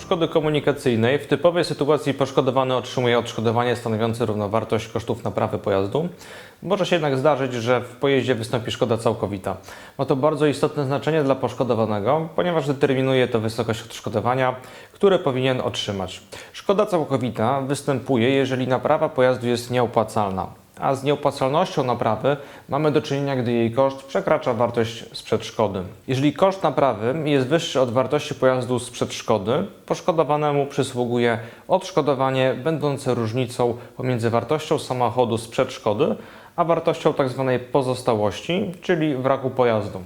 szkody komunikacyjnej w typowej sytuacji poszkodowany otrzymuje odszkodowanie stanowiące równowartość kosztów naprawy pojazdu. Może się jednak zdarzyć, że w pojeździe wystąpi szkoda całkowita. Ma to bardzo istotne znaczenie dla poszkodowanego, ponieważ determinuje to wysokość odszkodowania, które powinien otrzymać. Szkoda całkowita występuje, jeżeli naprawa pojazdu jest nieopłacalna a z nieopłacalnością naprawy mamy do czynienia, gdy jej koszt przekracza wartość sprzed szkody. Jeżeli koszt naprawy jest wyższy od wartości pojazdu sprzed szkody, poszkodowanemu przysługuje odszkodowanie będące różnicą pomiędzy wartością samochodu sprzed szkody, a wartością tzw. pozostałości, czyli wraku pojazdu.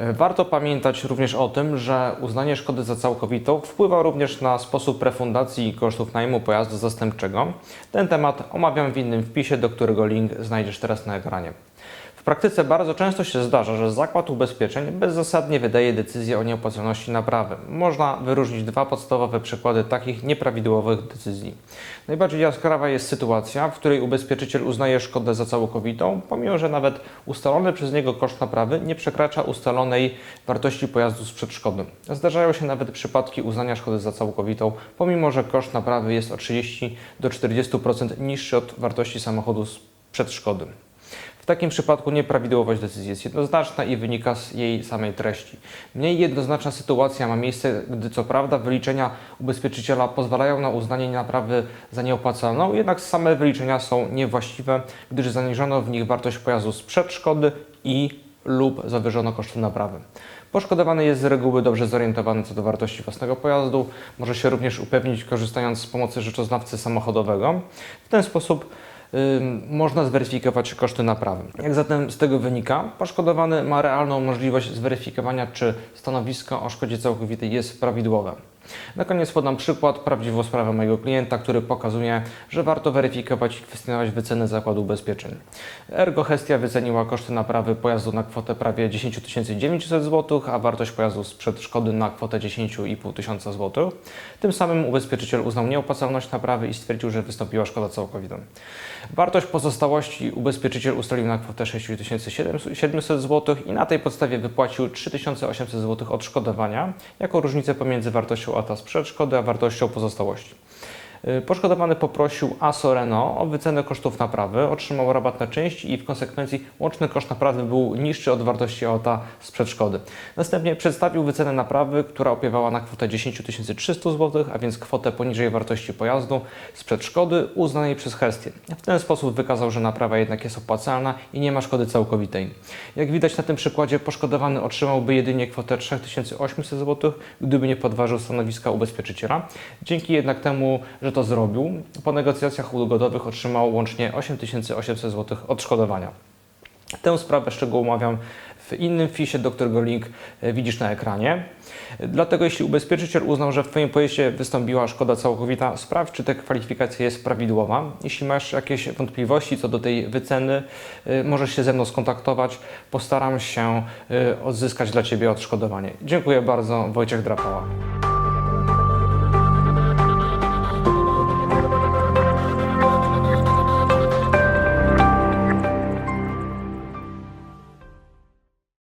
Warto pamiętać również o tym, że uznanie szkody za całkowitą wpływa również na sposób refundacji kosztów najmu pojazdu zastępczego. Ten temat omawiam w innym wpisie, do którego link znajdziesz teraz na ekranie. W praktyce bardzo często się zdarza, że zakład ubezpieczeń bezzasadnie wydaje decyzję o nieopłacalności naprawy. Można wyróżnić dwa podstawowe przykłady takich nieprawidłowych decyzji. Najbardziej jaskrawa jest sytuacja, w której ubezpieczyciel uznaje szkodę za całkowitą, pomimo że nawet ustalony przez niego koszt naprawy nie przekracza ustalonej wartości pojazdu sprzed szkody. Zdarzają się nawet przypadki uznania szkody za całkowitą, pomimo że koszt naprawy jest o 30 do 40% niższy od wartości samochodu sprzed szkody. W takim przypadku nieprawidłowość decyzji jest jednoznaczna i wynika z jej samej treści. Mniej jednoznaczna sytuacja ma miejsce, gdy co prawda wyliczenia ubezpieczyciela pozwalają na uznanie naprawy za nieopłacalną, jednak same wyliczenia są niewłaściwe, gdyż zaniżono w nich wartość pojazdu sprzed szkody i lub zawyżono koszty naprawy. Poszkodowany jest z reguły dobrze zorientowany co do wartości własnego pojazdu, może się również upewnić korzystając z pomocy rzeczoznawcy samochodowego. W ten sposób można zweryfikować koszty naprawy. Jak zatem z tego wynika, poszkodowany ma realną możliwość zweryfikowania, czy stanowisko o szkodzie całkowitej jest prawidłowe. Na koniec podam przykład, prawdziwą sprawę mojego klienta, który pokazuje, że warto weryfikować i kwestionować wycenę zakładu ubezpieczeń. Ergo Hestia wyceniła koszty naprawy pojazdu na kwotę prawie 10 900 zł, a wartość pojazdu sprzed szkody na kwotę 10,5 tysiąca zł. Tym samym ubezpieczyciel uznał nieopłacalność naprawy i stwierdził, że wystąpiła szkoda całkowita. Wartość pozostałości ubezpieczyciel ustalił na kwotę 6700 zł i na tej podstawie wypłacił 3800 zł odszkodowania jako różnicę pomiędzy wartością ATA sprzed szkody a wartością pozostałości. Y, Poszkodowany poprosił ASO Renault o wycenę kosztów naprawy, otrzymał rabat na części i w konsekwencji łączny koszt naprawy był niższy od wartości OTA sprzed szkody. Następnie przedstawił wycenę naprawy, która opiewała na kwotę 10 300 zł, a więc kwotę poniżej wartości pojazdu sprzed szkody uznanej przez Hestię. W ten sposób wykazał, że naprawa jednak jest opłacalna i nie ma szkody całkowitej. Jak widać na tym przykładzie, poszkodowany otrzymałby jedynie kwotę 3800 zł, gdyby nie podważył stanowiska ubezpieczyciela. Dzięki jednak temu, że to zrobił, po negocjacjach ugodowych otrzymał łącznie 8800 zł odszkodowania. Tę sprawę szczegółowo omawiam w innym wpisie, do którego link e, widzisz na ekranie. Dlatego jeśli ubezpieczyciel uznał, że w Twoim pojeździe wystąpiła szkoda całkowita, sprawdź, czy ta kwalifikacja jest prawidłowa. Jeśli masz jakieś wątpliwości co do tej wyceny, e, możesz się ze mną skontaktować. Postaram się e, odzyskać dla Ciebie odszkodowanie. Dziękuję bardzo, Wojciech Drapała.